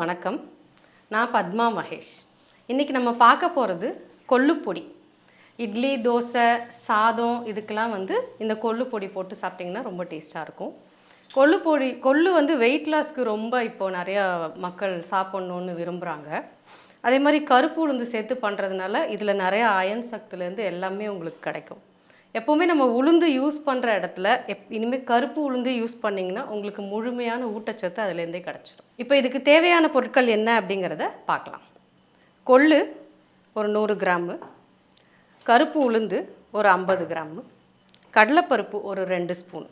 வணக்கம். நான் பத்மா மகேஷ். இன்றைக்கி நம்ம பார்க்க போகிறது கொள்ளுப்பொடி. இட்லி தோசை சாதம் இதுக்கெல்லாம் வந்து இந்த கொள்ளுப்பொடி போட்டு சாப்பிட்டிங்கன்னா ரொம்ப டேஸ்ட்டாக இருக்கும். கொள்ளுப்பொடி கொள்ளு வந்து வெயிட் லாஸ்க்கு ரொம்ப இப்போ நிறையா மக்கள் சாப்பிட்ணுன்னு விரும்புகிறாங்க அதே மாதிரி கருப்பு உளுந்து சேர்த்து பண்ணுறதுனால இதில் நிறையா அயன் சக்திலேருந்து எல்லாமே உங்களுக்கு கிடைக்கும். எப்போவுமே நம்ம உளுந்து யூஸ் பண்ணுற இடத்துல எப் இனிமேல் கருப்பு உளுந்து யூஸ் பண்ணிங்கன்னா உங்களுக்கு முழுமையான ஊட்டச்சத்து அதுலேருந்தே கிடச்சிடும் இப்போ இதுக்கு தேவையான பொருட்கள் என்ன அப்படிங்கிறத பார்க்கலாம். கொள்ளு ஒரு நூறு கிராமு. கருப்பு உளுந்து ஒரு ஐம்பது கிராமு. கடலைப்பருப்பு ஒரு ரெண்டு ஸ்பூன்.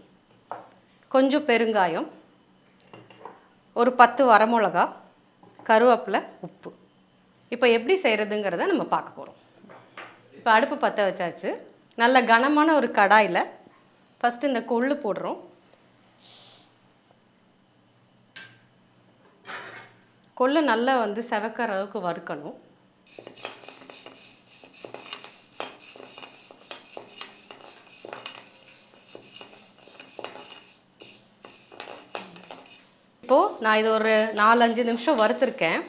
கொஞ்சம் பெருங்காயம். ஒரு பத்து வரமிளகா. கருவேப்பிலை உப்பு. இப்போ எப்படி செய்கிறதுங்கிறத நம்ம பார்க்க போகிறோம் இப்போ அடுப்பு பற்ற வச்சாச்சு. நல்ல கனமான ஒரு கடாயில் ஃபஸ்ட்டு இந்த கொள்ளு போடுறோம். கொள்ளு நல்லா வந்து செவக்கிற அளவுக்கு வறுக்கணும். இப்போது நான் இது ஒரு நாலஞ்சு நிமிஷம் வறுத்துருக்கேன்.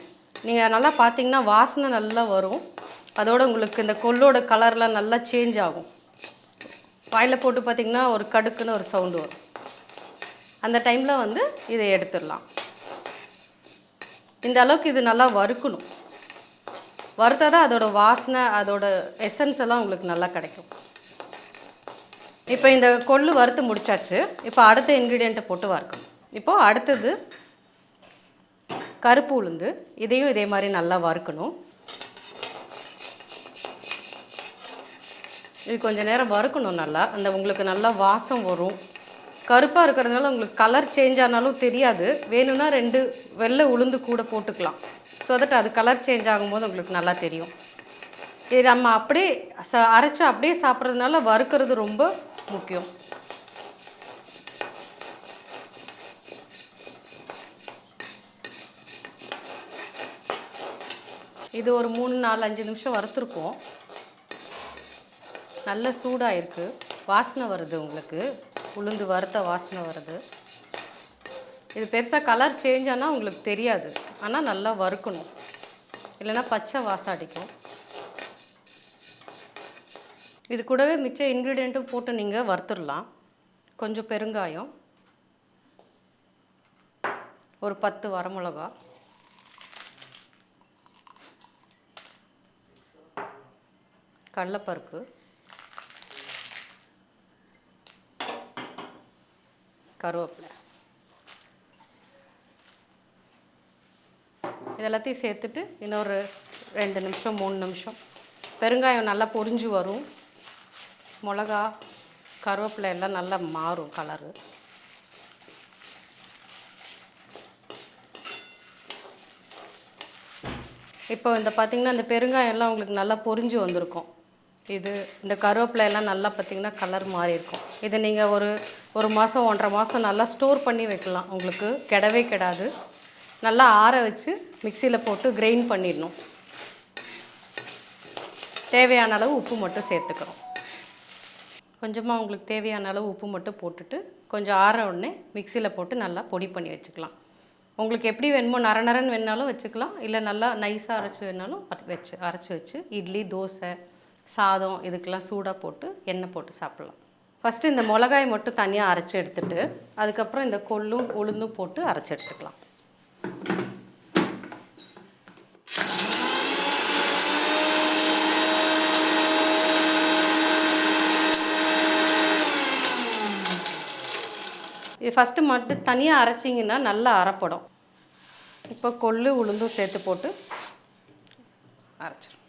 நீங்கள் நல்லா பார்த்தீங்கன்னா வாசனை நல்லா வரும். அதோடு உங்களுக்கு இந்த கொல்லோட கலர்லாம் நல்லா சேஞ்ச் ஆகும். வாயில் போட்டு பார்த்திங்கன்னா ஒரு கடுக்குன்னு ஒரு சவுண்டு வரும். அந்த டைமில் வந்து இதை எடுத்துடலாம். இந்த அளவுக்கு இது நல்லா வறுக்கணும். வறுத்தா தான் அதோட வாசனை அதோட எசன்ஸ் எல்லாம் உங்களுக்கு நல்லா கிடைக்கும். இப்போ இந்த கொள்ளு வறுத்து முடிச்சாச்சு. இப்போ அடுத்த இன்க்ரீடியண்ட்டை போட்டு வறுக்கணும். இப்போது அடுத்தது கருப்பு உளுந்து. இதையும் இதே மாதிரி நல்லா வறுக்கணும். இது கொஞ்சம் நேரம் வறுக்கணும் நல்லா. அந்த உங்களுக்கு நல்லா வாசம் வரும். கருப்பாக இருக்கிறதுனால உங்களுக்கு கலர் சேஞ்ச் ஆனாலும் தெரியாது. வேணும்னா ரெண்டு வெள்ளை உளுந்து கூட போட்டுக்கலாம். ஸோ தட் அது கலர் சேஞ்ச் ஆகும்போது உங்களுக்கு நல்லா தெரியும். இது நம்ம அப்படியே ச அரைச்சி அப்படியே சாப்பிட்றதுனால வறுக்கிறது ரொம்ப முக்கியம். இது ஒரு மூணு நாலு அஞ்சு நிமிஷம் வறுத்துருக்கோம். நல்ல சூடாக இருக்குது வாசனை வருது உங்களுக்கு. உளுந்து வறுத்த வாசனை வருது. இது பெருசாக கலர் சேஞ்ச் ஆனால் உங்களுக்கு தெரியாது. ஆனால் நல்லா வறுக்கணும். இல்லைன்னா பச்சை வாசம் அடிக்கும். இது கூடவே மிச்ச இன்க்ரீடியண்ட்டும் போட்டு நீங்கள் வறுத்துடலாம். கொஞ்சம் பெருங்காயம். ஒரு பத்து வரமிளகா. கடலைப்பருப்பு. கருவேப்பிலை. இது எல்லாத்தையும் சேர்த்துட்டு இன்னொரு ரெண்டு நிமிஷம் மூணு நிமிஷம். பெருங்காயம் நல்லா பொரிஞ்சு வரும். மிளகா கருவேப்பிலை எல்லாம் நல்லா மாறும் கலரு இப்போ இந்த பார்த்திங்கன்னா இந்த பெருங்காயம் எல்லாம் உங்களுக்கு நல்லா பொரிஞ்சு வந்திருக்கும். இது இந்த கருவேப்பிலை எல்லாம் நல்லா பார்த்திங்கன்னா கலர் மாறி இருக்கும். இதை நீங்கள் ஒரு ஒரு மாதம் ஒன்றரை மாதம் நல்லா ஸ்டோர் பண்ணி வைக்கலாம். உங்களுக்கு கெடவே கெடாது. நல்லா ஆற வச்சு மிக்சியில் போட்டு கிரைண்ட் பண்ணிடணும். தேவையான அளவு உப்பு மட்டும் சேர்த்துக்கிறோம் கொஞ்சமாக உங்களுக்கு தேவையான அளவு உப்பு மட்டும் போட்டுட்டு கொஞ்சம் ஆற உடனே மிக்சியில் போட்டு நல்லா பொடி பண்ணி வச்சுக்கலாம். உங்களுக்கு எப்படி வேணுமோ நர நரன்னு வேணாலும் வச்சுக்கலாம். இல்லை நல்லா நைஸாக அரைச்சி வேணாலும் வச்சு அரைச்சி வச்சு இட்லி தோசை சாதம் இதுக்கெல்லாம் சூடாக போட்டு எண்ணெய் போட்டு சாப்பிட்லாம். ஃபஸ்ட்டு இந்த மிளகாய் மட்டும் தனியாக அரைச்சி எடுத்துட்டு அதுக்கப்புறம் இந்த கொள்ளும் உளுந்தும் போட்டு அரைச்சி எடுத்துக்கலாம். இது ஃபஸ்ட்டு மட்டும் தனியாக அரைச்சிங்கன்னா நல்லா அரைப்படும். இப்போ கொள்ளு உளுந்தும் சேர்த்து போட்டு அரைச்சிடும்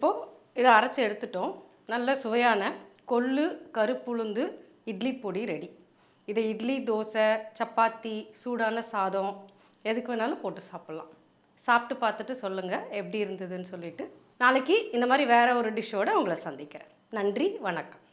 இப்போது இதை அரைச்சி எடுத்துட்டோம். நல்ல சுவையான கொள்ளு கருப்புளுந்து இட்லி பொடி ரெடி இதை இட்லி தோசை சப்பாத்தி சூடான சாதம் எதுக்கு வேணாலும் போட்டு சாப்பிட்லாம். சாப்பிட்டு பார்த்துட்டு சொல்லுங்கள் எப்படி இருந்ததுன்னு சொல்லிட்டு. நாளைக்கு இந்த மாதிரி வேறு ஒரு டிஷ்ஷோடு உங்களை சந்திக்கிறேன். நன்றி வணக்கம்.